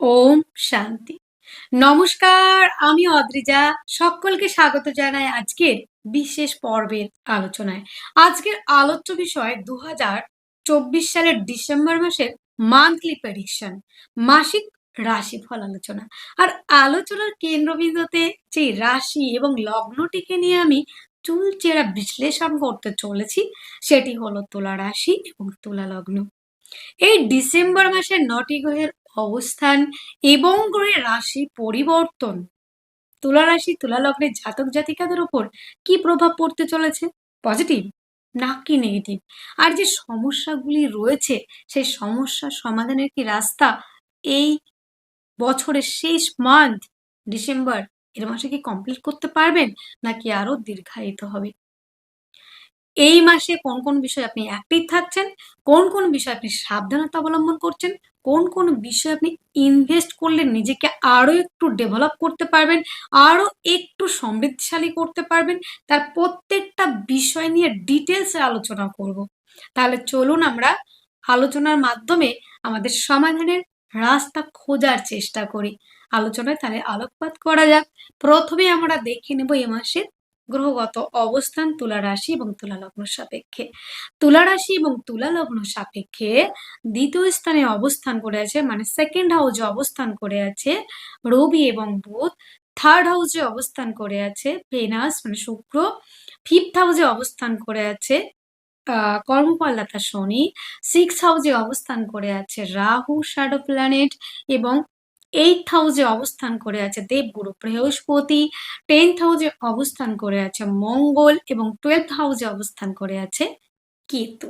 ওম শান্তি। নমস্কার, আমি অদ্রিজা। সকলকে স্বাগত জানাই আজকের বিশেষ পর্বের আলোচনায়। আজকের আলোচ্য বিষয় দু চব্বিশ সালের ডিসেম্বর মাসের মান্থলি প্রেডিকশন মাসিক রাশিফল আলোচনা। আর আলোচনার কেন্দ্রবিন্দুতে যে রাশি এবং লগ্নটিকে নিয়ে আমি চুলচেরা বিশ্লেষণ করতে চলেছি, সেটি হলো তুলা রাশি এবং তুলা লগ্ন। এই ডিসেম্বর মাসের নটি গ্রহের অবস্থান এবং গ্রহের রাশি পরিবর্তন। তুলা রাশি তুলা লগ্নের জাতক জাতিকাদের উপর কি প্রভাব পড়তে চলেছে? পজিটিভ নাকি নেগেটিভ আর যে সমস্যাগুলি রয়েছে সেই সমস্যার সমাধানের কি রাস্তা? এই বছরের শেষ মান্থ ডিসেম্বর এর মাসে কি কমপ্লিট করতে পারবেন? নাকি আরও দীর্ঘায়িত হবে? এই মাসে কোন কোন বিষয়ে আপনি অ্যাক্টিভ থাকছেন? কোন কোন বিষয়ে আপনি সাবধানতা অবলম্বন করছেন? কোন কোন বিষয়ে আপনি ইনভেস্ট করলে নিজেকে আরও একটু ডেভেলপ করতে পারবেন আরও একটু সমৃদ্ধশালী করতে পারবেন, তার প্রত্যেকটা বিষয় নিয়ে ডিটেলসে আলোচনা করব। তাহলে চলুন আমরা আলোচনার মাধ্যমে আমাদের সমাধানের রাস্তা খোঁজার চেষ্টা করি। আলোচনায় তাহলে আলোকপাত করা যাক। প্রথমে আমরা দেখে নেব এ মাসের গ্রহগত অবস্থান তুলা রাশি এবং তুলা লগ্ন সাপেক্ষে। তুলা রাশি এবং তুলা লগ্ন সাপেক্ষে দ্বিতীয় স্থানে অবস্থান করে আছে মানে সেকেন্ড হাউসে অবস্থান করে আছে রবি এবং বুধ। থার্ড হাউসে অবস্থান করে আছে ভেনাস মানে শুক্র। ফিফথ হাউসে অবস্থান করে আছে কর্মপাল্লাতা শনি। সিক্স হাউসে অবস্থান করে আছে রাহু শ্যাডো প্ল্যানেট এবং এইট হাউসে অবস্থান করে আছে দেবগুরু বৃহস্পতি টেন্থ হাউসে অবস্থান করে আছে মঙ্গল এবং টুয়েলভ হাউসে অবস্থান করে আছে কেতু।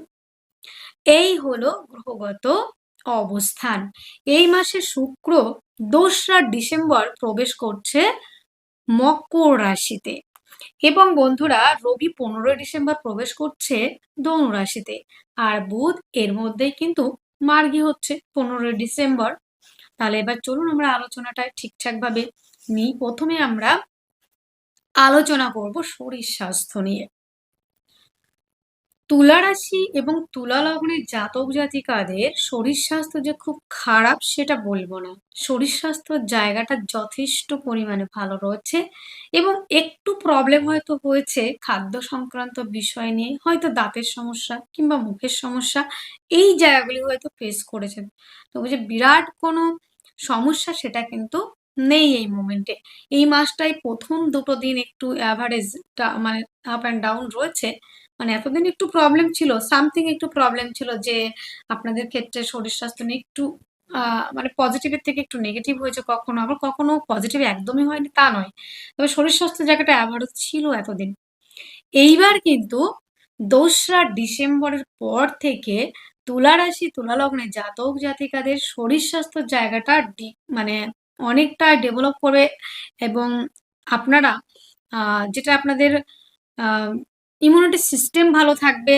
এই হলো গ্রহগত অবস্থান। এই মাসে শুক্র দোসরা ডিসেম্বর প্রবেশ করছে মকর রাশিতে এবং বন্ধুরা রবি পনেরোই ডিসেম্বর প্রবেশ করছে ধনু রাশিতে। আর বুধ এর মধ্যেই কিন্তু মার্গী হচ্ছে পনেরোই ডিসেম্বর। তাহলে এবার চলুন আমরা আলোচনাটা ঠিকঠাক ভাবে নিই। প্রথমে আমরা আলোচনা করব শরীর স্বাস্থ্য নিয়ে। তুলা রাশি এবং তুলা লগ্নের জাতক জাতিকাদের শরীর স্বাস্থ্য যে খুব খারাপ সেটা বলব না। শরীর স্বাস্থ্যর জায়গাটা যথেষ্ট পরিমাণে ভালো রয়েছে এবং একটু প্রবলেম হয়তো হয়েছে খাদ্য সংক্রান্ত বিষয় নিয়ে, হয়তো দাঁতের সমস্যা কিংবা মুখের সমস্যা, এই জায়গাগুলি হয়তো ফেস করেছেন। তবে যে বিরাট কোনো সমস্যা সেটা কিন্তু নেই এই মোমেন্টে এই মাসটাই প্রথম দুটো দিন একটু অ্যাভারেজ মানে আপ অ্যান্ড ডাউন রয়েছে। মানে এতদিন একটু প্রবলেম ছিল সামথিং একটু প্রবলেম ছিল যে আপনাদের ক্ষেত্রে শরীর স্বাস্থ্য নিয়ে একটু মানে পজিটিভের থেকে একটু নেগেটিভ হয়েছে কখনো, আবার কখনো পজিটিভ একদমই হয়নি তা নয়। তবে শরীর স্বাস্থ্য জায়গাটা অ্যাভারেজ ছিল এতদিন। এইবার কিন্তু দোসরা ডিসেম্বরের পর থেকে তুলা রাশি, তুলা লগ্নে জাতক জাতিকাদের শরীর স্বাস্থ্যের জায়গাটা মানে অনেকটা ডেভেলপ করবে এবং আপনারা যেটা আপনাদের ইমিউনিটি সিস্টেম ভালো থাকবে।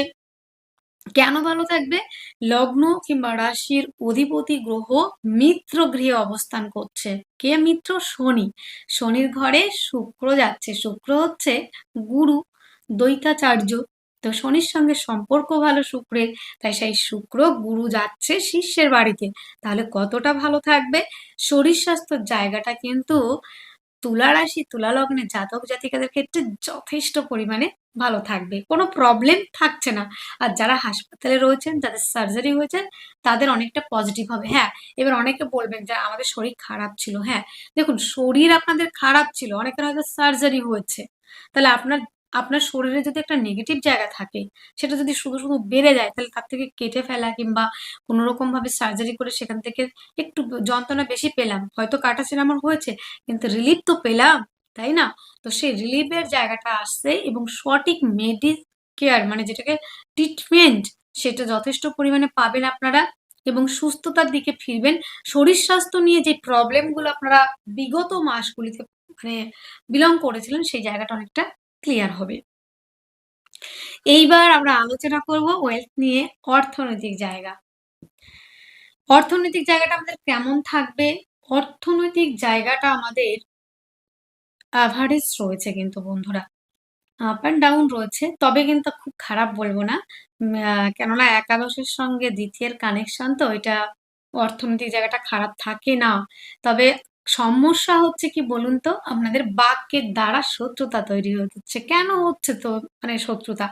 কেন ভালো থাকবে? লগ্ন কিংবা রাশির অধিপতি গ্রহ মিত্র গৃহে অবস্থান করছে। কে মিত্র? শনি। শনির ঘরে শুক্র যাচ্ছে। শুক্র হচ্ছে গুরু, দ্বৈতাচার্য। তো শনির সঙ্গে সম্পর্ক ভালো শুক্রের। তাই সেই শুক্র গুরু যাচ্ছে শিষ্যের বাড়িতে। তাহলে কতটা ভালো থাকবে? শরীর স্বাস্থ্যের জায়গাটা কিন্তু তুলা রাশি, তুলা লগ্নে জাতক জাতিকাদের ক্ষেত্রে যথেষ্ট পরিমাণে ভালো থাকবে। কোনো প্রবলেম থাকছে না। আর যারা হাসপাতালে রয়েছেন, যাদের সার্জারি হয়েছে, তাদের অনেকটা পজিটিভ হবে। হ্যাঁ এবার অনেকে বলবেন যে, আমাদের শরীর খারাপ ছিল। হ্যাঁ দেখুন, শরীর আপনাদের খারাপ ছিল। অনেকের হয়তো সার্জারি হয়েছে। তাহলে আপনার আপনার শরীরে যদি একটা নেগেটিভ জায়গা থাকে, সেটা যদি শুধু শুধু বেড়ে যায়, তাহলে তার থেকে কেটে ফেলা কিংবা কোনো রকম ভাবে সার্জারি করে সেখান থেকে একটু যন্ত্রণা বেশি পেলাম। হয়তো কাটা ছিল আমার হয়েছে, কিন্তু রিলিফ তো পেলাম, তাই না? তো সেই রিলিফের জায়গাটা আসছে এবং সঠিক মেডিকেয়ার কেয়ার মানে যেটাকে ট্রিটমেন্ট সেটা যথেষ্ট পরিমাণে পাবেন আপনারা এবং সুস্থতার দিকে ফিরবেন। শরীর স্বাস্থ্য নিয়ে যে প্রবলেমগুলো আপনারা বিগত মাসগুলিতে মানে বিলং করেছিলেন, সেই জায়গাটা অনেকটা ক্লিয়ার হবে। এইবার আমরা আলোচনা করব ওয়েলথ নিয়ে অর্থনৈতিক জায়গা। অর্থনৈতিক জায়গাটা আমাদের কেমন থাকবে? অর্থনৈতিক জায়গাটা আমাদের অ্যাভারেজ রয়েছে কিন্তু বন্ধুরা। আপ অ্যান্ড ডাউন রয়েছে, তবে কিন্তু খুব খারাপ বলব না। কেননা একাদশের সঙ্গে দ্বিতীয়ের কানেকশন তো এটা অর্থনৈতিক জায়গাটা খারাপ থাকে না। তবে সমস্যা হচ্ছে কি বলুন তো? আপনাদের বাক্যের দ্বারা শত্রুতা তৈরি হচ্ছে। কেন হচ্ছে তো? মানে শত্রুতা।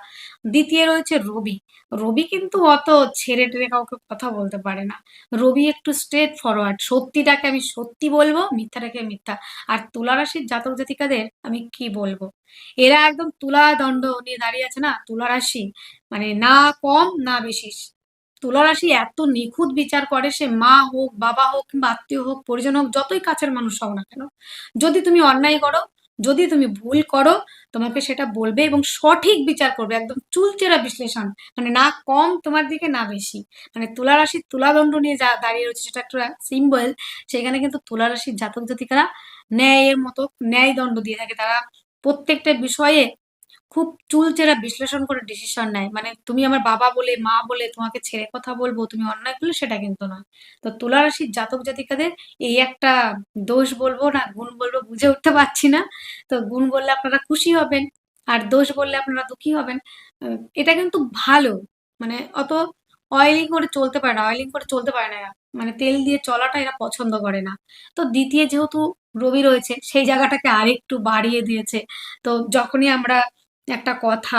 দ্বিতীয় রয়েছে রবি। রবি কিন্তু অত ছেড়ে টেড়ে কাউকে কথা বলতে পারে না। রবি একটু স্ট্রেট ফরওয়ার্ড সত্যিটাকে আমি সত্যি বলব, মিথ্যাটাকে মিথ্যা। আর তুলা রাশির জাতক জাতিকাদের আমি কি বলব? এরা একদম তুলা দণ্ড নিয়ে দাঁড়িয়ে আছে না? তুলা রাশি মানে না কম, না বেশি। তুলা রাশি এত নিখুঁত বিচার করে সে মা হোক, বাবা হোক কিংবা আত্মীয় হোক, পরিজন হোক, যতই কাছের মানুষ হোক না কেন, যদি তুমি অন্যায় করো, যদি তুমি ভুল করো, তোমাকে সেটা বলবে এবং সঠিক বিচার করবে, একদম চুলচেরা বিশ্লেষণ মানে না কম তোমার দিকে, না বেশি। মানে তুলা রাশির তুলাদণ্ড নিয়ে যা দাঁড়িয়ে রয়েছে, সেটা একটা সিম্বল সেখানে কিন্তু তুলা রাশির জাতক জাতিকারা ন্যায়ের মতো ন্যায় দণ্ড দিয়ে থাকে। তারা প্রত্যেকটা বিষয়ে খুব চুলচেরা বিশ্লেষণ করে ডিসিশন নেয়। মানে তুমি আমার বাবা বলে, মা বলে, তোমাকে ছেড়ে কথা বলব, তুমি অন্যায় করলে সেটা কিন্তু নয়। তো তুলা রাশির জাতক জাতিকাদের এই একটা দোষ বলব না, গুণ বলব বুঝে উঠতে পারছি না। তো গুণ বললে আপনারা খুশি হবেন, আর দোষ বললে আপনারা দুঃখী হবেন। এটা কিন্তু ভালো। মানে অত অয়েলিং করে চলতে পারে না অয়েলিং করে চলতে পারে না। মানে তেল দিয়ে চলাটা এরা পছন্দ করে না। তো দ্বিতীয় যেহেতু রবি রয়েছে, সেই জায়গাটাকে আরেকটু বাড়িয়ে দিয়েছে। তো যখনই আমরা একটা কথা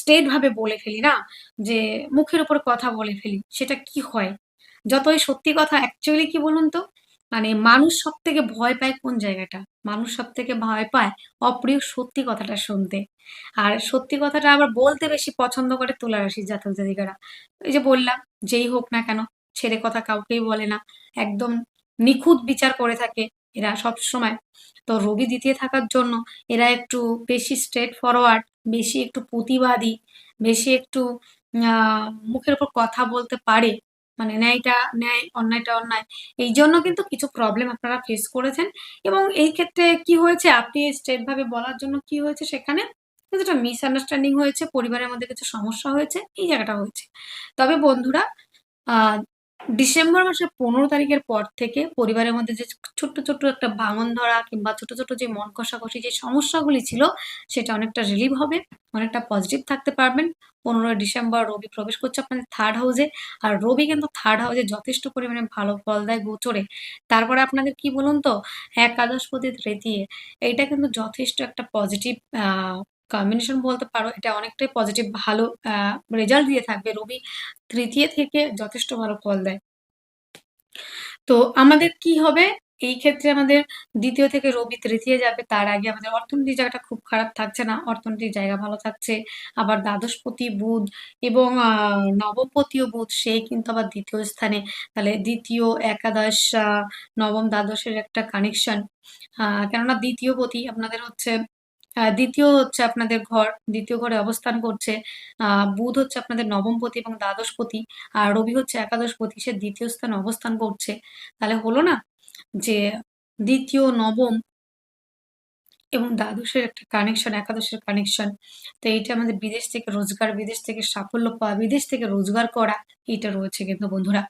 স্টেট ভাবে বলে ফেলি না, যে মুখের উপর কথা বলে ফেলি, সেটা কি হয়? যতই সত্যি কথা অ্যাকচুয়ালি কি বলুন তো? মানে মানুষ সব থেকে ভয় পায় কোন জায়গাটা? মানুষ সব থেকে ভয় পায় অপ্রিয় সত্যি কথাটা শুনতে। আর সত্যি কথাটা আবার বলতে বেশি পছন্দ করে তুলা রাশির জাতক জাতিকারা এই যে বললাম, যেই হোক না কেন, ছেড়ে কথা কাউকেই বলে না। একদম নিখুঁত বিচার করে থাকে এরা সব সময় তো রবি দ্বিতীয় থাকার জন্য এরা একটু বেশি স্ট্রেট ফরওয়ার্ড বেশি একটু প্রতিবাদী বেশি একটু মুখের উপর কথা বলতে পারে। মানে ন্যায়টা, ন্যায়, অন্যায়টা অন্যায়। এই জন্য কিন্তু কিছু প্রবলেম আপনারা ফেস করেছেন। এবং এই ক্ষেত্রে কি হয়েছে? আপনি স্ট্রেট ভাবে বলার জন্য কি হয়েছে সেখানে? কিছুটা মিসআন্ডারস্ট্যান্ডিং হয়েছে, পরিবারের মধ্যে কিছু সমস্যা হয়েছে, এই জায়গাটা হয়েছে। তবে বন্ধুরা ডিসেম্বর মাসের পনেরো তারিখের পর থেকে পরিবারের মধ্যে যে ছোট্ট ছোট্ট একটা ভাঙন ধরা কিংবা ছোট ছোট যে মন কষাকষি যে সমস্যাগুলি ছিল, সেটা অনেকটা রিলিভ হবে, অনেকটা পজিটিভ থাকতে পারবেন। পনেরোই ডিসেম্বর রবি প্রবেশ করছে আপনাদের থার্ড হাউসে আর রবি কিন্তু থার্ড হাউসে যথেষ্ট পরিমাণে ভালো ফল দেয় গোচরে। তারপরে আপনাদের কি বলুন তো একাদশপতি তৃতীয় এইটা কিন্তু যথেষ্ট একটা পজিটিভ কম্বিনেশন বলতে পারো এটা অনেকটাই পজিটিভ ভালো রেজাল্ট দিয়ে থাকবে। রবি তৃতীয় থেকে যথেষ্ট ভালো ফল দেয়। তো আমাদের কি হবে? এই ক্ষেত্রে আমাদের দ্বিতীয় থেকে রবি তৃতীয় যাবে তার আগে আমাদের অর্থনৈতিক জায়গাটা খুব খারাপ থাকছে না অর্থনৈতিক জায়গা ভালো থাকছে। আবার দ্বাদশপতি বুধ এবং আহ, নবমপতিও বুধ সে কিন্তু আবার দ্বিতীয় স্থানে। তাহলে দ্বিতীয় একাদশ নবম দ্বাদশের একটা কানেকশন কেননা দ্বিতীয় পতি আপনাদের হচ্ছে দ্বিতীয় হচ্ছে আপনাদের ঘর, দ্বিতীয় ঘরে অবস্থান করছে। বুধ হচ্ছে আপনাদের নবমপতি এবং দ্বাদশপতি, আর রবি হচ্ছে একাদশপতি, সে দ্বিতীয় স্থানে অবস্থান করছে। তাহলে হলো না যে দ্বিতীয়, নবম এবং দ্বাদশের একটা কানেকশন একাদশের কানেকশন তো এইটা আমাদের বিদেশ থেকে রোজগার, বিদেশ থেকে সাফল্য পাওয়া, বিদেশ থেকে রোজগার করা, এইটা রয়েছে কিন্তু বন্ধুরা।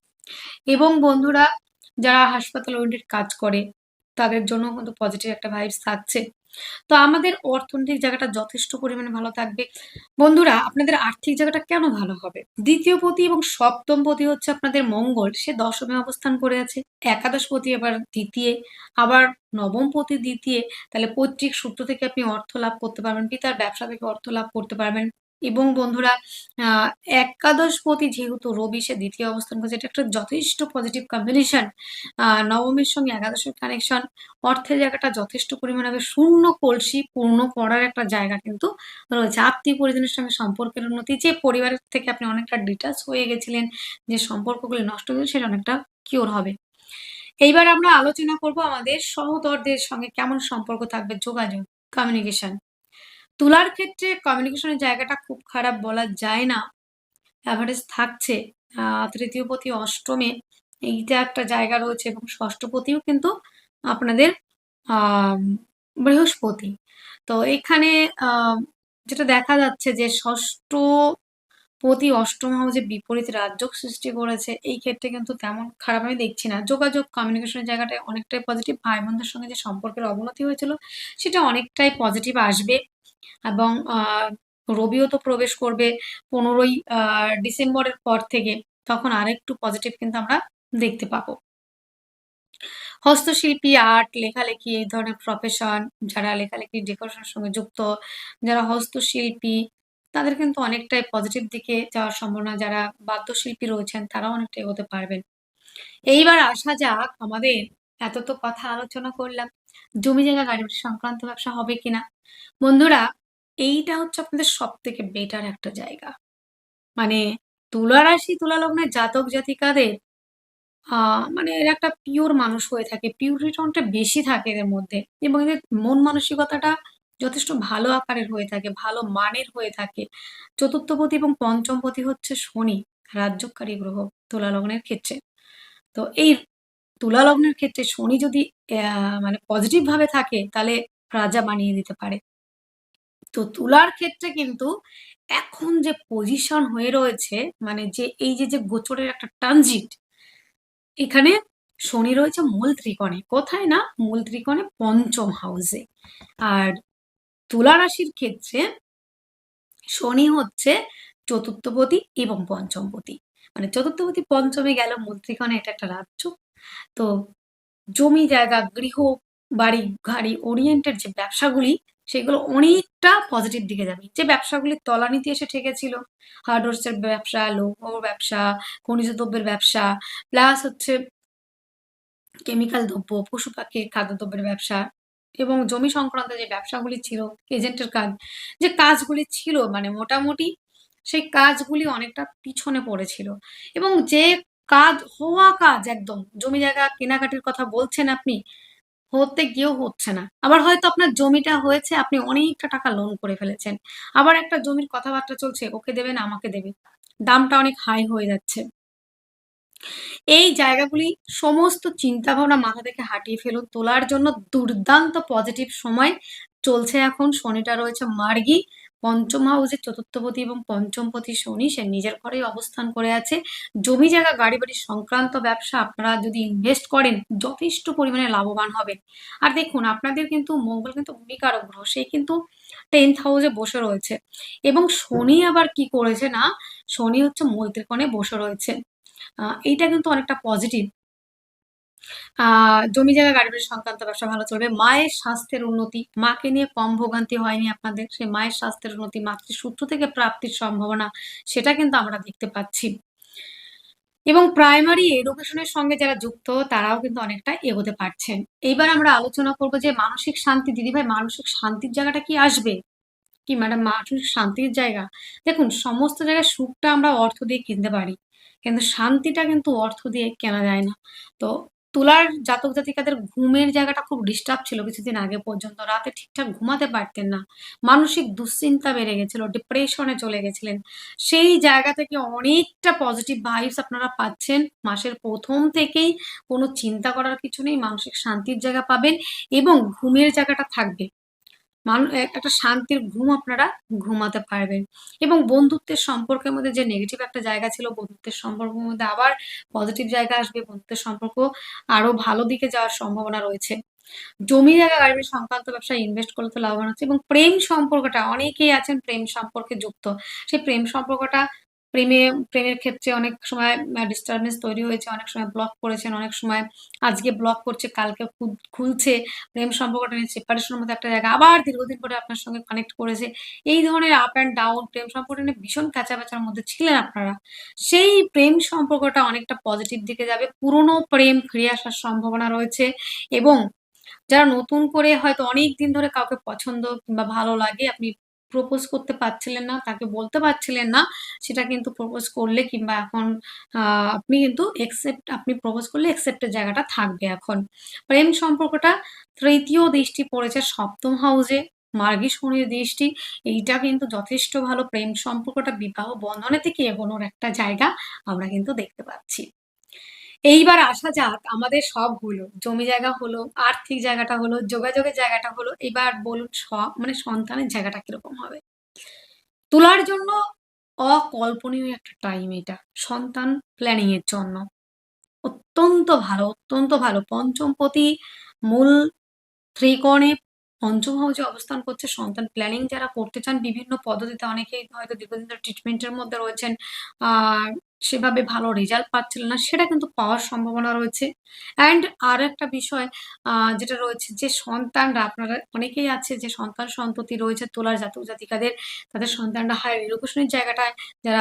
এবং বন্ধুরা, যারা হাসপাতাল ওরিয়েন্টেড কাজ করে, তাদের জন্য কিন্তু পজিটিভ একটা ভাইবস থাকছে। তো আমাদের অর্থনৈতিক জায়গাটা যথেষ্ট পরিমাণে ভালো থাকবে। বন্ধুরা, আপনাদের আর্থিক জায়গাটা কেন ভালো হবে? দ্বিতীয় পতি এবং সপ্তম পতি হচ্ছে আপনাদের মঙ্গল, সে দশমে অবস্থান করে আছে। একাদশ পতি আবার দ্বিতীয়, আবার নবম পতি দ্বিতীয়। তাহলে পৈতৃক সূত্র থেকে আপনি অর্থ লাভ করতে পারবেন, পিতার ব্যবসা থেকে অর্থ লাভ করতে পারবেন। এবং বন্ধুরা একাদশ পতি যেহেতু রবি, সে দ্বিতীয় অবস্থান করছে। এটা একটা যথেষ্ট পজিটিভ কম্বিনেশন নবমীর সঙ্গে একাদশের কানেকশন অর্থের জায়গাটা যথেষ্ট পরিমাণে শূন্য কলসি পূর্ণ করার একটা জায়গা কিন্তু রয়েছে। আত্মীয় পরিজনের সঙ্গে সম্পর্কের উন্নতি, যে পরিবারের থেকে আপনি অনেকটা ডিটাচ হয়ে গেছিলেন, যে সম্পর্কগুলি নষ্ট হয়েছে সেটা অনেকটা কিওর হবে। এইবার আমরা আলোচনা করব আমাদের সহদরদের সঙ্গে কেমন সম্পর্ক থাকবে, যোগাযোগ কমিউনিকেশন তুলার ক্ষেত্রে কমিউনিকেশনের জায়গাটা খুব খারাপ বলা যায় না। অ্যাভারেজ থাকছে। তৃতীয় পতি অষ্টমে এইটা একটা জায়গা রয়েছে এবং ষষ্ঠপতিও কিন্তু আপনাদের বৃহস্পতি। তো এখানে যেটা দেখা যাচ্ছে যে ষষ্ঠ পতি অষ্টম হাউসে বিপরীত রাজযোগ সৃষ্টি করেছে, এই ক্ষেত্রে কিন্তু তেমন খারাপ আমি দেখছি না। যোগাযোগ কমিউনিকেশনের জায়গাটায় অনেকটাই পজিটিভ ভাই বোনদের সঙ্গে যে সম্পর্কের অবনতি হয়েছিল, সেটা অনেকটাই পজিটিভ আসবে। এবং রবিও তো প্রবেশ করবে পনেরোই ডিসেম্বরের পর থেকে, তখন আরেকটু পজিটিভ কিন্তু আমরা দেখতে পাবো। হস্তশিল্পী আর্ট লেখালেখি, এই ধরনের প্রফেশন যারা লেখালেখি ডেকোরেশনের সঙ্গে যুক্ত, যারা হস্তশিল্পী, তাদের কিন্তু অনেকটাই পজিটিভ দিকে যাওয়ার সম্ভাবনা, যারা বাদ্যশিল্পী রয়েছেন, তারাও অনেকটা এগোতে পারবেন। এইবার আসা যাক, আমাদের এত তো কথা আলোচনা করলাম। জমি জায়গা, গাড়ি সংক্রান্ত ব্যবসা হবে কিনা? বন্ধুরা, এইটা হচ্ছে আপনাদের সব থেকে বেটার একটা জায়গা। মানে তুলা রাশি তুলা লগ্নের জাতক জাতিকাদের মানে এরা একটা পিওর মানুষ হয়ে থাকে পিওর পিউরিটনটা বেশি থাকে এদের মধ্যে এবং এদের মন মানসিকতাটা যথেষ্ট ভালো আকারের হয়ে থাকে, ভালো মানের হয়ে থাকে। চতুর্থপতি এবং পঞ্চমপতি হচ্ছে শনি, রাজ্যকারী গ্রহ তুলা লগ্নের ক্ষেত্রে। তো এই তুলা লগ্নের ক্ষেত্রে শনি যদি মানে পজিটিভ ভাবে থাকে, তাহলে রাজা বানিয়ে দিতে পারে। তো তুলার ক্ষেত্রে কিন্তু এখন যে পজিশন হয়ে রয়েছে মানে যে এই যে যে গোচরের একটা ট্রানজিট এখানে শনি রয়েছে মূল ত্রিকোণে। কোথায় না? মূল ত্রিকোণে পঞ্চম হাউসে আর তুলা রাশির ক্ষেত্রে শনি হচ্ছে চতুর্থপতি এবং পঞ্চমপতি। মানে চতুর্থপতি পঞ্চমে গেল, মূল ত্রিকোণে এটা একটা রাজ্য। তো জমি জায়গা, গৃহ, বাড়ি, গাড়ি ওরিয়েন্টেড যে ব্যবসাগুলি, সেগুলো অনেকটা পজিটিভ দিকে যাবে। যে ব্যবসাগুলি তলানিতে এসে ঠেকেছিল হার্ডওয়ার্সের ব্যবসা, লৌহ ব্যবসা, খনিজ দ্রব্যের ব্যবসা প্লাস হচ্ছে কেমিক্যাল দ্রব্য, পশু পাখির খাদ্যদ্রব্যের ব্যবসা এবং জমি সংক্রান্ত যে ব্যবসাগুলি ছিল এজেন্টের কাজ, যে কাজগুলি ছিল মানে মোটামুটি সেই কাজগুলি অনেকটা পিছনে পড়েছিল। এবং যে কাজ হওয়া কাজ একদম। জমি জায়গা কেনাকাটির কথা বলছেন আপনি, হতে গিয়েও হচ্ছে না। আবার হয়তো আপনার জমিটা হয়েছে, আপনি অনেকটা টাকা লোন করে ফেলেছেন। আবার একটা জমির কথাবার্তা চলছে, ওকে দেবে না, আমাকে দেবে। দামটা অনেক হাই হয়ে যাচ্ছে। এই জায়গাগুলি সমস্ত চিন্তা ভাবনা মাথা থেকে হাঁটিয়ে ফেলুন। তোলার জন্য দুর্দান্ত পজিটিভ সময় চলছে এখন। শনিটা রয়েছে মার্গী। পঞ্চম হাউসে চতুর্থপতি এবং পঞ্চমপতি শনি, সে নিজের ঘরেই অবস্থান করে আছে। জমি জায়গা গাড়ি বাড়ি সংক্রান্ত ব্যবসা আপনারা যদি ইনভেস্ট করেন, যথেষ্ট পরিমাণে লাভবান হবেন। আর দেখুন, আপনাদের কিন্তু মঙ্গল কিন্তু ভূমিকারক গ্রহ, সে কিন্তু টেন্থ হাউসে বসে রয়েছে। এবং শনি আবার কি করেছে না, শনি হচ্ছে মূল বসে রয়েছে। এইটা কিন্তু অনেকটা পজিটিভ জমি জায়গা, গাড়ি সংক্রান্ত ব্যবসা ভালো চলবে। মায়ের স্বাস্থ্যের উন্নতি, মাকে নিয়ে কম ভোগান্তি হয়নি আপনাদের। সেই মায়ের স্বাস্থ্যের উন্নতি মাতৃসূত্র থেকে প্রাপ্তির সম্ভাবনা, সেটা কিন্তু আমরা দেখতে পাচ্ছি। এবং প্রাইমারি এডুকেশনের সঙ্গে যারা যুক্ত, তারাও কিন্তু অনেকটা এগোতে পারছেন। এইবার আমরা আলোচনা করব যে মানসিক শান্তি, দিদিভাই, মানসিক শান্তির জায়গাটা কি আসবে? কি ম্যাডাম মানসিক শান্তির জায়গা? দেখুন, সমস্ত জায়গায় সুখটা আমরা অর্থ দিয়ে কিনতে পারি। কিন্তু শান্তিটা কিন্তু অর্থ দিয়ে কেনা যায় না। তো তুলার জাতক জাতিকাদের ঘুমের জায়গাটা খুব ডিস্টার্ব ছিল কিছুদিন আগে পর্যন্ত। রাতে ঠিকঠাক ঘুমাতে পারতেন না। মানসিক দুশ্চিন্তা বেড়ে গেছিল ডিপ্রেশনে চলে গেছিলেন। সেই জায়গা থেকে অনেকটা পজিটিভ ভাইবস আপনারা পাচ্ছেন। মাসের প্রথম থেকেই কোনো চিন্তা করার কিছু নেই, মানসিক শান্তির জায়গা পাবেন এবং ঘুমের জায়গাটা থাকবে। মান একটা শান্তির ঘুম আপনারা ঘুমাতে পারবেন। এবং বন্ধুত্বের সম্পর্কের মধ্যে যে নেগেটিভ একটা জায়গা ছিল, বন্ধুত্বের সম্পর্কের মধ্যে আবার পজিটিভ জায়গা আসবে, বন্ধুত্বের সম্পর্ক আরও ভালো দিকে যাওয়ার সম্ভাবনা রয়েছে। জমি জায়গা, গাড়ি সংক্রান্ত ব্যবসায় ইনভেস্ট করলে তো লাভবান হচ্ছে। এবং প্রেম সম্পর্কটা, অনেকেই আছেন প্রেম সম্পর্কে যুক্ত। সেই প্রেম সম্পর্কটা প্রেমে, প্রেমের ক্ষেত্রে অনেক সময় ডিস্টারবেন্স তৈরি হয়েছে, অনেক সময় ব্লক করেছেন, অনেক সময় আজকে ব্লক করছে, কালকে খুল- খুলছে। প্রেম সম্পর্কটা নিয়ে সেপারেশনের মধ্যে একটা জায়গা আবার দীর্ঘদিন পরে আপনার সঙ্গে কানেক্ট করেছে। এই ধরনের আপ অ্যান্ড ডাউন প্রেম সম্পর্কটা নিয়ে ভীষণ কাঁচাবেচার মধ্যে ছিলেন আপনারা। সেই প্রেম সম্পর্কটা অনেকটা পজিটিভ দিকে যাবে। পুরনো প্রেম ফিরে আসার সম্ভাবনা রয়েছে এবং যারা নতুন করে হয়তো অনেক দিন ধরে কাউকে পছন্দ কিংবা ভালো লাগে, আপনি প্রপোজ করতে পারছিলেন না, তাকে বলতে পারছিলেন না, সেটা কিন্তু প্রপোজ করলে কিংবা এখন আপনি কিন্তু একসেপ্ট আপনি প্রপোজ করলে একসেপ্টের জায়গাটা থাকবে এখন। প্রেম সম্পর্কটা তৃতীয় দৃষ্টি পড়েছে সপ্তম হাউসে মার্গী শনির দৃষ্টি, এইটা কিন্তু যথেষ্ট ভালো। প্রেম সম্পর্কটা বিবাহ বন্ধনে থেকে এগোনোর একটা জায়গা আমরা কিন্তু দেখতে পাচ্ছি। এইবার আসা যাক, আমাদের সব হলো। জমি জায়গা হলো, আর্থিক জায়গাটা হলো, যোগাযোগের জায়গাটা হলো এবার বলুন সব মানে সন্তানের জায়গাটা কীরকম হবে? তোলার জন্য অকল্পনীয় একটা টাইম এটা, সন্তান প্ল্যানিং এর জন্য। অত্যন্ত ভালো অত্যন্ত ভালো। পঞ্চমপতি মূল ত্রিকোণে পঞ্চম হাউসে অবস্থান করছে সন্তান প্ল্যানিং যারা করতে চান, বিভিন্ন পদ্ধতিতে অনেকেই হয়তো দীর্ঘদিন ধরে ট্রিটমেন্টের মধ্যে রয়েছেন সেভাবে ভালো রেজাল্ট পাচ্ছিলেন না, সেটা কিন্তু পাওয়ার সম্ভাবনা রয়েছে। অ্যান্ড আর একটা বিষয় যেটা রয়েছে যে সন্তানরা, আপনারা অনেকেই আছে যে সন্তান সন্ততি রয়েছে তোলার জাতক জাতিকাদের, তাদের সন্তানরা হায়ার এডুকেশনের জায়গাটায়, যারা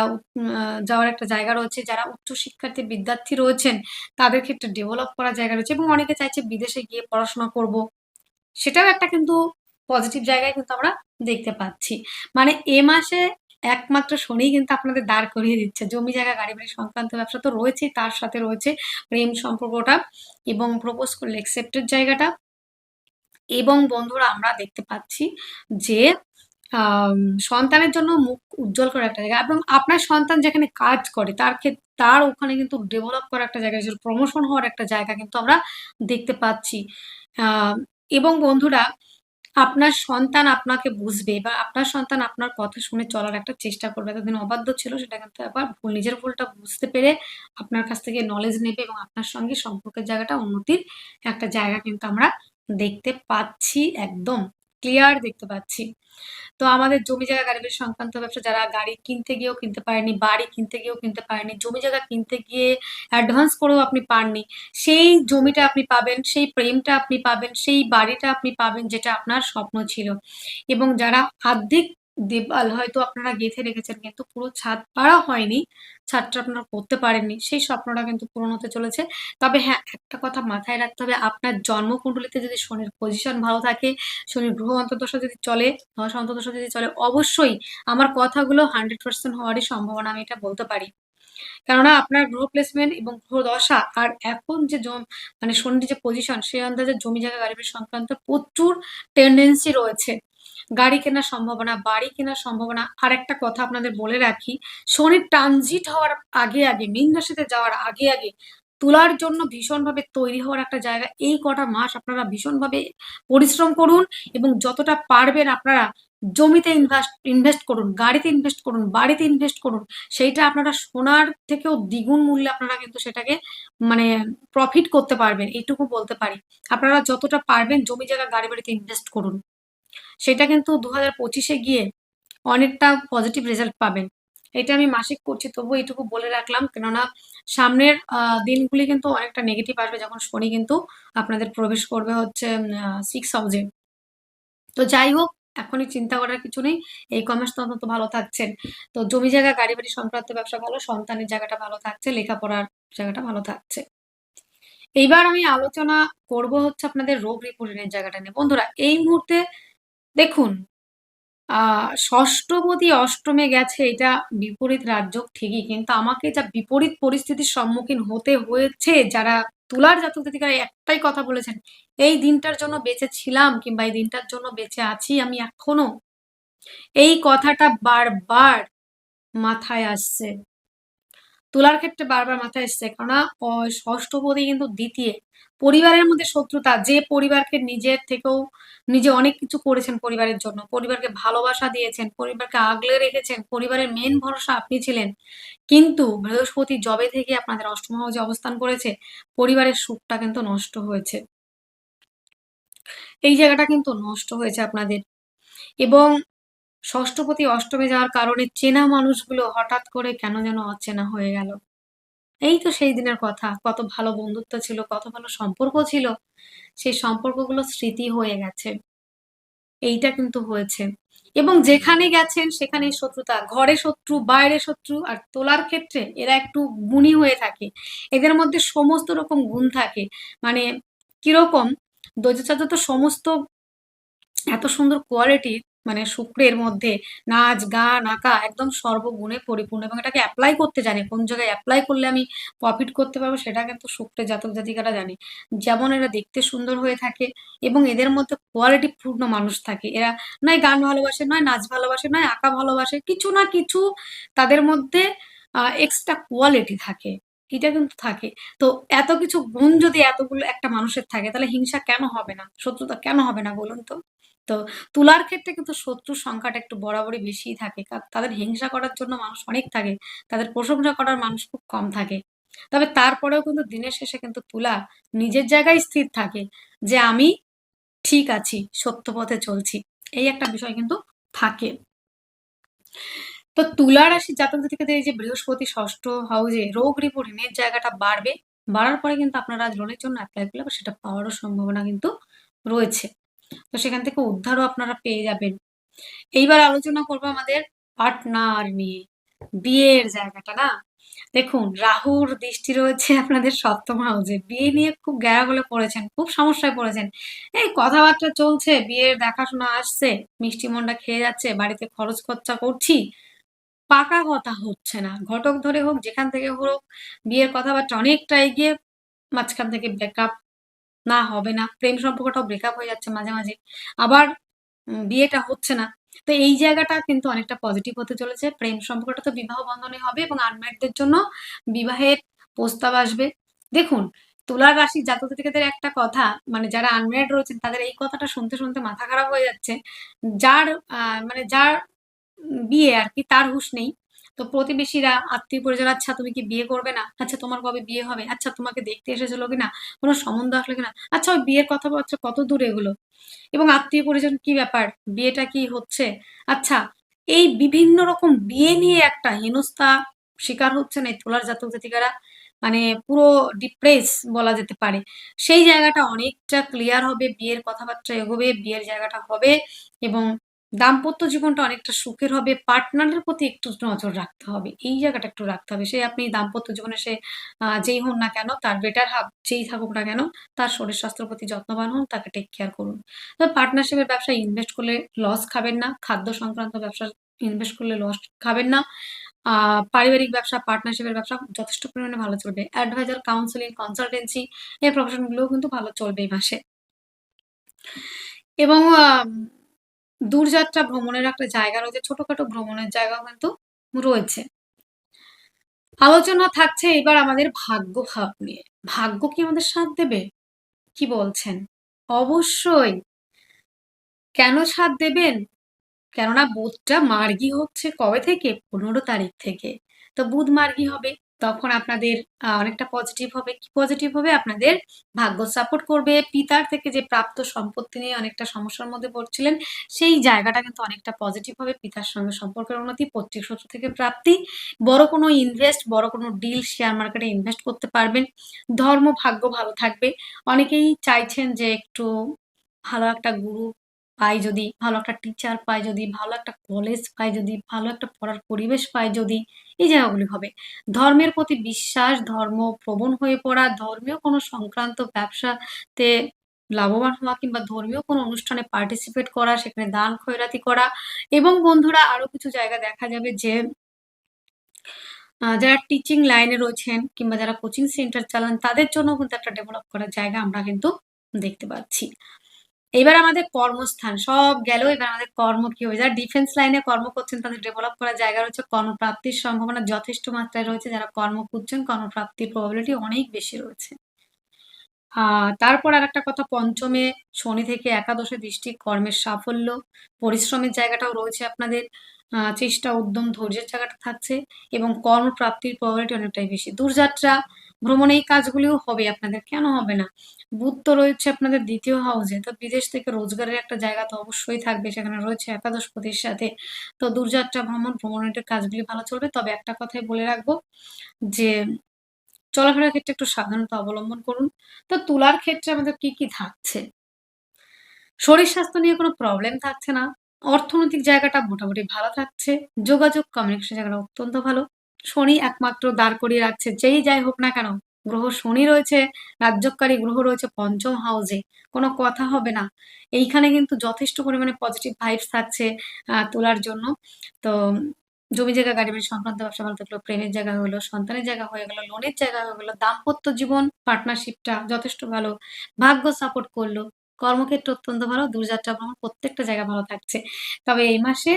যাওয়ার একটা জায়গা রয়েছে, যারা উচ্চ শিক্ষার্থী বিদ্যার্থী রয়েছেন, তাদের ক্ষেত্রে ডেভেলপ করার জায়গা রয়েছে এবং অনেকে চাইছে বিদেশে গিয়ে পড়াশোনা করব। সেটাও একটা কিন্তু পজিটিভ জায়গায় কিন্তু আমরা দেখতে পাচ্ছি। মানে এ মাসে একমাত্র শনি কিন্তু আপনাদের দাঁড় করিয়ে দিচ্ছে। জমি জায়গা, গাড়ি বাড়ি সংক্রান্ত ব্যবসা তো রয়েছেই, তার সাথে রয়েছে প্রেম সম্পর্কটা এবং প্রপোজ করলে একসেপ্টের জায়গাটা। এবং বন্ধুরা, আমরা দেখতে পাচ্ছি যে সন্তানের জন্য মুখ উজ্জ্বল করার একটা জায়গা এবং আপনার সন্তান যেখানে কাজ করে, তার ক্ষেত্রে তার ওখানে কিন্তু ডেভেলপ করার একটা জায়গা প্রমোশন হওয়ার একটা জায়গা কিন্তু আমরা দেখতে পাচ্ছি। এবং বন্ধুরা, আপনার সন্তান আপনাকে বুঝবে বা আপনার সন্তান আপনার কথা শুনে চলার একটা চেষ্টা করবে। এতদিন অবাধ্য ছিল, সেটা কিন্তু আবার ভুল, নিজের ভুলটা বুঝতে পেরে আপনার কাছ থেকে নলেজ নেবে এবং আপনার সঙ্গে সম্পর্কের জায়গাটা উন্নতির একটা জায়গা কিন্তু আমরা দেখতে পাচ্ছি একদম। ক্লিয়ার দেখতে পাচ্ছি। তো আমাদের জমি জায়গা গাড়ি সংক্রান্ত ব্যবসা, যারা গাড়ি কিনতে গিয়েও কিনতে পারেনি, বাড়ি কিনতে গিয়েও কিনতে পারেনি, জমি জায়গা কিনতে গিয়ে অ্যাডভান্স করেও আপনি পাননি, সেই জমিটা আপনি পাবেন, সেই প্রেমটা আপনি পাবেন, সেই বাড়িটা আপনি পাবেন, যেটা আপনার স্বপ্ন ছিল। এবং যারা আর্ধেক দেবাল হয়তো আপনারা গেঁথে রেখেছেন, কিন্তু পুরো ছাদ পাড়া হয়নি। ছাদটা আপনারা করতে পারেননি। সেই স্বপ্নটা কিন্তু পূরণ হতে চলেছে। তবে হ্যাঁ একটা কথা মাথায় রাখতে হবে, আপনার জন্মকুণ্ডলিতে যদি শনির পজিশন ভালো থাকে, শনির গ্রহ অন্তর্দশা যদি চলে দশ অন্তর্দশা যদি চলে, অবশ্যই আমার কথাগুলো হান্ড্রেড পার্সেন্ট হওয়ারই সম্ভাবনা, আমি এটা বলতে পারি। কেননা আপনার গ্রহ প্লেসমেন্ট এবং গ্রহ দশা আর এখন যে জম মানে শনির যে পজিশন সেই আন্দাজে জমি জায়গা, গাড়ি সংক্রান্ত প্রচুর টেন্ডেন্সি রয়েছে। গাড়ি কেনার সম্ভাবনা, বাড়ি কেনার সম্ভাবনা। আর একটা কথা আপনাদের বলে রাখি শনির ট্রানজিট হওয়ার আগে আগে, মীন রাশিতে যাওয়ার আগে আগে তোলার জন্য ভীষণভাবে তৈরি হওয়ার একটা জায়গা। এই কটা মাস আপনারা ভীষণভাবে পরিশ্রম করুন এবং যতটা পারবেন আপনারা জমিতে ইনভেস্ট ইনভেস্ট করুন, গাড়িতে ইনভেস্ট করুন, বাড়িতে ইনভেস্ট করুন। সেইটা আপনারা সোনার থেকেও দ্বিগুণ মূল্যে আপনারা কিন্তু সেটাকে মানে প্রফিট করতে পারবেন। এইটুকু বলতে পারি। আপনারা যতটা পারবেন জমি জায়গা, গাড়ি বাড়িতে ইনভেস্ট করুন। সেটা কিন্তু দু হাজার পঁচিশে গিয়ে অনেকটা পজিটিভ রেজাল্ট পাবেন। এটা আমি মাসিক করছি তবু এইটুকু বলে রাখলাম। কেননা সামনের দিনগুলি কিন্তু অনেকটা নেগেটিভ আসবে যখন শনি কিন্তু আপনাদের প্রবেশ করবে হচ্ছে সিক্স হাউসে তো যাই হোক, এখনই চিন্তা করার কিছু নেই। এই কমার্স তো অন্তত ভালো থাকছেন তো জমি জায়গা, গাড়ি বাড়ি সংক্রান্ত ব্যবসা ভালো, সন্তানের জায়গাটা ভালো থাকছে, লেখাপড়ার জায়গাটা ভালো থাকছে। এইবার আমি আলোচনা করব হচ্ছে আপনাদের রোগ রিপোর্টের জায়গাটা নিয়ে। বন্ধুরা, এই মুহূর্তে দেখুন ষষ্ঠপতি অষ্টমে গেছে, এটা বিপরীত রাজ্য ঠিকই, কিন্তু আমাকে যা বিপরীত পরিস্থিতির সম্মুখীন হতে হয়েছে, যারা তুলার জাতক জাতিকারা একটাই কথা বলেছেন, এই দিনটার জন্য বেঁচে ছিলাম কিংবা এই দিনটার জন্য বেঁচে আছি আমি এখনও, এই কথাটা বারবার মাথায় আসছে। তুলার ক্ষেত্রে বারবার মাথায় এসছে, কেননা ষষ্ঠপতি কিন্তু দ্বিতীয়। পরিবারের মধ্যে শত্রুতা, যে পরিবারকে নিজের থেকেও নিজে অনেক কিছু করেছেন পরিবারের জন্য, পরিবারকে ভালোবাসা দিয়েছেন, পরিবারকে আগলে রেখেছেন, পরিবারের মেন ভরসা আপনি ছিলেন। কিন্তু বৃহস্পতি জবে থেকে আপনাদের অষ্টম হাউসে অবস্থান করেছে, পরিবারের সুখটা কিন্তু নষ্ট হয়েছে। এই জায়গাটা কিন্তু নষ্ট হয়েছে আপনাদের। এবং ষষ্ঠপতি অষ্টমে যাওয়ার কারণে চেনা মানুষগুলো হঠাৎ করে কেন যেন অচেনা হয়ে গেল। এই তো সেই দিনের কথা। কত ভালো বন্ধুত্ব ছিল, কত ভালো সম্পর্ক ছিল, সেই সম্পর্কগুলো স্মৃতি হয়ে গেছে। এইটা কিন্তু হয়েছে। এবং যেখানে গেছেন, সেখানেই শত্রুতা। ঘরে শত্রু, বাইরে শত্রু আর তোলার ক্ষেত্রে এরা একটু গুণী হয়ে থাকে। এদের মধ্যে সমস্ত রকম গুণ থাকে। মানে কীরকম? দৈত্যাচার্য তো সমস্ত এত সুন্দর কোয়ালিটি মানে শুক্রের মধ্যে নাচ, গান, আঁকা একদম সর্বগুণে পরিপূর্ণ এবং এটাকে অ্যাপ্লাই করতে জানে। কোন জায়গায় অ্যাপ্লাই করলে আমি প্রফিট করতে পারব সেটা কিন্তু শুক্রের জাতক জাতিকারা জানে। যেমন এরা দেখতে সুন্দর হয়ে থাকে এবং এদের মধ্যে কোয়ালিটি পূর্ণ মানুষ থাকে। এরা নয় গান ভালোবাসে, নয় নাচ ভালোবাসে, নয় আঁকা ভালোবাসে, কিছু না কিছু তাদের মধ্যে এক্সট্রা কোয়ালিটি থাকে। এটা কিন্তু থাকে। তো এত কিছু গুণ যদি এতগুলো একটা মানুষের থাকে, তাহলে হিংসা কেন হবে না? শত্রুতা কেন হবে না বলুন তো? তো তুলার ক্ষেত্রে কিন্তু শত্রুর সংখ্যাটা একটু বরাবরই বেশিই থাকে। তাদের হিংসা করার জন্য মানুষ অনেক থাকে, তাদের প্রশংসা করার মানুষ খুব কম থাকে। তবে তারপরেও কিন্তু দিনের শেষে কিন্তু তুলা নিজের জায়গায় স্থির থাকে যে আমি ঠিক আছি, সত্য পথে চলছি। এই একটা বিষয় কিন্তু থাকে। তো তুলা রাশি জাতক জাতিকাদের এই যে বৃহস্পতি ষষ্ঠ হাউজে রোগ রিপোর্ট ঋণের জায়গাটা বাড়বে, বাড়ার পরে কিন্তু আপনারা লোনের জন্য অ্যাপ্লাই করলে সেটা পাওয়ারও সম্ভাবনা কিন্তু রয়েছে। তো সেখান থেকে উদ্ধারও আপনারা পেয়ে যাবেন। এইবার আলোচনা করব আমাদের পার্টনার নিয়ে বিয়ের জায়গাটা, না? দেখুন, রাহুর দৃষ্টি রয়েছে আপনাদের সপ্তম হাউসে বিয়ে নিয়ে খুব গ্যারাগলে পড়েছেন খুব সমস্যায় পড়েছেন। এই কথাবার্তা চলছে, বিয়ের দেখাশোনা আসছে, মিষ্টি মন্ডা খেয়ে যাচ্ছে, বাড়িতে খরচ খরচা করছি। পাকা কথা হচ্ছে না। ঘটক ধরে হোক, যেখান থেকে হোক, বিয়ের কথাবার্তা অনেকটা এগিয়ে মাঝখান থেকে ব্রেকআপ না, হবে না। প্রেম সম্পর্কটাও ব্রেকআপ হয়ে যাচ্ছে মাঝে মাঝে। আবার বিয়েটা হচ্ছে না। তো এই জায়গাটা কিন্তু অনেকটা পজিটিভ হতে চলেছে। প্রেম সম্পর্কটা তো বিবাহ বন্ধনে হবে এবং আনম্যারিডদের জন্য বিবাহের প্রস্তাব আসবে। দেখুন তুলার রাশি জাতক জাতিকাদের একটা কথা মানে যারা আনম্যারিড রয়েছেন, তাদের এই কথাটা শুনতে শুনতে মাথা খারাপ হয়ে যাচ্ছে। যার মানে যার বিয়ে আর কি, তার হুশ নেই। তো প্রতিবেশীরা আত্মীয় পরিজন আচ্ছা তুমি কি বিয়ে করবে না? আচ্ছা তোমার কবে বিয়ে হবে? আচ্ছা তোমাকে দেখতে এসেছিল কিনা কোনো সম্বন্ধ আসলো কিনা আচ্ছা ওই বিয়ের কথাবার্তা কত দূর এগুলো? এবং আত্মীয় পরিজন কি ব্যাপার? বিয়েটা কি হচ্ছে? আচ্ছা এই বিভিন্ন রকম বিয়ে নিয়ে একটা হেনস্থা শিকার হচ্ছে না এই তোলার জাতক জাতিকারা। মানে পুরো ডিপ্রেস বলা যেতে পারে। সেই জায়গাটা অনেকটা ক্লিয়ার হবে, বিয়ের কথাবার্তা এগোবে, বিয়ের জায়গাটা হবে এবং দাম্পত্য জীবনটা অনেকটা সুখের হবে পার্টনারের প্রতি একটু নজর রাখতে হবে, এই জায়গাটা একটু রাখতে হবে। সে আপনি দাম্পত্য জীবনে সে যেই হন না কেন, তার বেটার হাব যেই থাকুক না কেন, তার শরীর স্বাস্থ্যের প্রতি যত্নবান হন, তাকে টেক কেয়ার করুন। তবে পার্টনারশিপের ব্যবসায় ইনভেস্ট করলে লস খাবেন না, খাদ্য সংক্রান্ত ব্যবসা ইনভেস্ট করলে লস খাবেন না। পারিবারিক ব্যবসা পার্টনারশিপের ব্যবসা যথেষ্ট পরিমাণে ভালো চলবে। অ্যাডভাইজার কাউন্সিলিং কনসালটেন্সি এই প্রফেশনগুলোও কিন্তু ভালো চলবে এই মাসে। এবং দূরযাত্রা ভ্রমণের একটা জায়গা রয়েছে, ছোটখাটো ভ্রমণের জায়গা কিন্তু রয়েছে। আলোচনা থাকছে এবার আমাদের ভাগ্য ভাব নিয়ে। ভাগ্য কি আমাদের সাথ দেবে? কি বলছেন? অবশ্যই। কেন সাথ দেবেন? কেননা বুধটা মার্গী হচ্ছে কবে থেকে? পনেরো তারিখ থেকে। তো বুধ মার্গী হবে। তখন আপনাদের অনেকটা পজিটিভ হবে। কি পজিটিভ হবে? আপনাদের ভাগ্য সাপোর্ট করবে। পিতার থেকে যে প্রাপ্ত সম্পত্তি নিয়ে অনেকটা সমস্যার মধ্যে পড়ছিলেন, সেই জায়গাটা কিন্তু অনেকটা পজিটিভ হবে। পিতার সঙ্গে সম্পর্কের উন্নতি, পৈতৃক সূত্র থেকে প্রাপ্তি। বড় কোনো ইনভেস্ট বড় কোনো ডিল শেয়ার মার্কেটে ইনভেস্ট করতে পারবেন। ধর্ম, ভাগ্য ভালো থাকবে। অনেকেই চাইছেন যে একটু ভালো একটা গুরু পাই যদি, ভালো একটা টিচার পাই যদি, ভালো একটা কলেজ পাই যদি, ভালো একটা পড়ার পরিবেশ পাই যদি, এই জায়গাগুলি হবে। ধর্মের প্রতি বিশ্বাস, ধর্ম প্রবণ হয়ে পড়া, ধর্মীয় কোনো সংক্রান্ত ব্যবসাতে লাভবান হওয়া কিংবা ধর্মীয় কোনো অনুষ্ঠানে পার্টিসিপেট করা, সেখানে দান খয়রাতি করা এবং বন্ধুরা আরও কিছু জায়গা দেখা যাবে যে যারা টিচিং লাইনে রয়েছেন কিংবা যারা কোচিং সেন্টার চালান, তাদের জন্য কিন্তু একটা ডেভেলপ করার জায়গা আমরা কিন্তু দেখতে পাচ্ছি। এবার আমাদের কর্মস্থান, সব গেল। এবার আমাদের কর্ম কি হবে? যারা ডিফেন্স লাইনে কর্ম করছেন, তাদের ডেভেলপ করার জায়গা রয়েছে। কর্মপ্রাপ্তির সম্ভাবনা যথেষ্ট মাত্রায় রয়েছে। যারা কর্ম খুঁজছেন, কর্মপ্রাপ্তির প্রবাবিলিটি অনেক বেশি রয়েছে। তারপর আর একটা কথা, পঞ্চমে শনি থেকে একাদশে দৃষ্টি কর্মের সাফল্য। পরিশ্রমের জায়গাটাও রয়েছে আপনাদের। চেষ্টা, উদ্যম, ধৈর্যের জায়গাটা থাকছে এবং কর্মপ্রাপ্তির প্রবাবিলিটি অনেকটাই বেশি। দূরযাত্রা ভ্রমণ এই কাজগুলিও হবে, আপনাদের কেন হবে না? বুধ তো রয়েছে আপনাদের দ্বিতীয় হাউসে তো বিদেশ থেকে রোজগারের একটা জায়গা তো অবশ্যই থাকবে, সেখানে রয়েছে একাদশ পতির সাথে। তো দূরযাত্রা, ভ্রমণ, ভ্রমণের কাজগুলি ভালো চলবে, তবে একটা কথাই বলে রাখব যে চলাফেরার ক্ষেত্রে একটু সাবধানতা অবলম্বন করুন। তো তুলার ক্ষেত্রে আমাদের কি কি থাকছে? শরীর স্বাস্থ্য নিয়ে কোনো প্রবলেম থাকছে না। অর্থনৈতিক জায়গাটা মোটামুটি ভালো থাকছে। যোগাযোগ কমিউনিকেশন জায়গাটা অত্যন্ত ভালো। শনি একমাত্র দাঁড় করিয়ে রাখছে। যেই যাই হোক না কেন, গ্রহ শনি রয়েছে, রাজ্যকারী গ্রহ রয়েছে পঞ্চম হাউসে কোনো কথা হবে না। এইখানে কিন্তু যথেষ্ট পরিমাণে পজিটিভ ভাইবস থাকছে তোলার জন্য। তো জমি জায়গা, গাড়ি বাড়ি সংক্রান্ত ব্যবসা ভালো থাকল প্রেমের জায়গা হলো, সন্তানের জায়গা হয়ে গেলো লোনের জায়গা হয়ে গেলো, দাম্পত্য জীবন পার্টনারশিপটা যথেষ্ট ভালো। ভাগ্য সাপোর্ট করল। কর্মক্ষেত্র অত্যন্ত ভালো দূরযাত্রা ভ্রমণ প্রত্যেকটা জায়গা ভালো থাকছে। তবে এই মাসে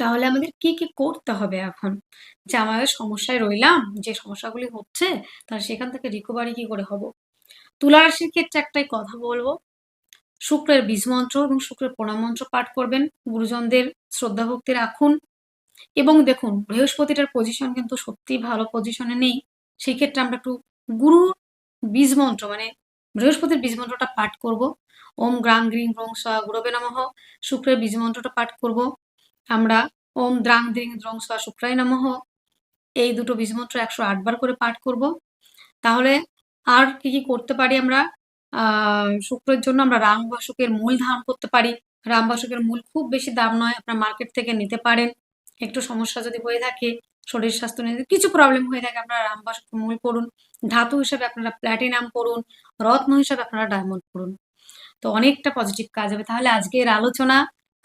তাহলে আমাদের কি কি করতে হবে এখন? যে আমাদের সমস্যায় রইলাম, যে সমস্যাগুলি হচ্ছে, তাহলে সেখান থেকে রিকভারি কি করে হব? তুলা রাশির ক্ষেত্রে একটাই কথা বলব, শুক্রের বীজ মন্ত্র এবং শুক্রের প্রণাম মন্ত্র পাঠ করবেন, গুরুজনদের শ্রদ্ধা ভক্তি রাখুন এবং দেখুন, বৃহস্পতিটার পজিশন কিন্তু সত্যি ভালো পজিশনে নেই, সেই ক্ষেত্রে আমরা একটু গুরু বীজ মন্ত্র মানে বৃহস্পতির বীজ মন্ত্রটা পাঠ করব। ওম গ্রাং গ্রিং গ্রং স গুরবে নমঃ। শুক্রের বীজ মন্ত্রটা পাঠ করব। আমরা ওম দ্রাং দ্রিং দ্রং স শুক্রায় নমঃ। এই দুটো বীজ মন্ত্র একশো আটবার করে পাঠ করব। তাহলে আর কি কি করতে পারি আমরা? শুক্রের জন্য আমরা রামবাসকের মূল ধারণ করতে পারি। রামবাসকের মূল খুব বেশি দাম নয়, আপনার মার্কেট থেকে নিতে পারেন। একটু সমস্যা যদি হয়ে থাকে, শরীর স্বাস্থ্য নিয়ে কিছু প্রবলেম হয়ে থাকে, আপনারা রামবাসক মূল পড়ুন। ধাতু হিসাবে আপনারা প্ল্যাটিনাম পড়ুন, রত্ন হিসাবে আপনারা ডায়মন্ড পড়ুন। তো অনেকটা পজিটিভ কাজ হবে। তাহলে আজকের আলোচনা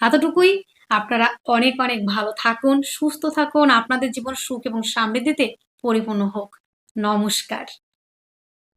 এতটুকুই। আপনারা অনেক অনেক ভালো থাকুন, সুস্থ থাকুন। আপনাদের জীবন সুখ এবং সমৃদ্ধিতে পরিপূর্ণ হোক। নমস্কার।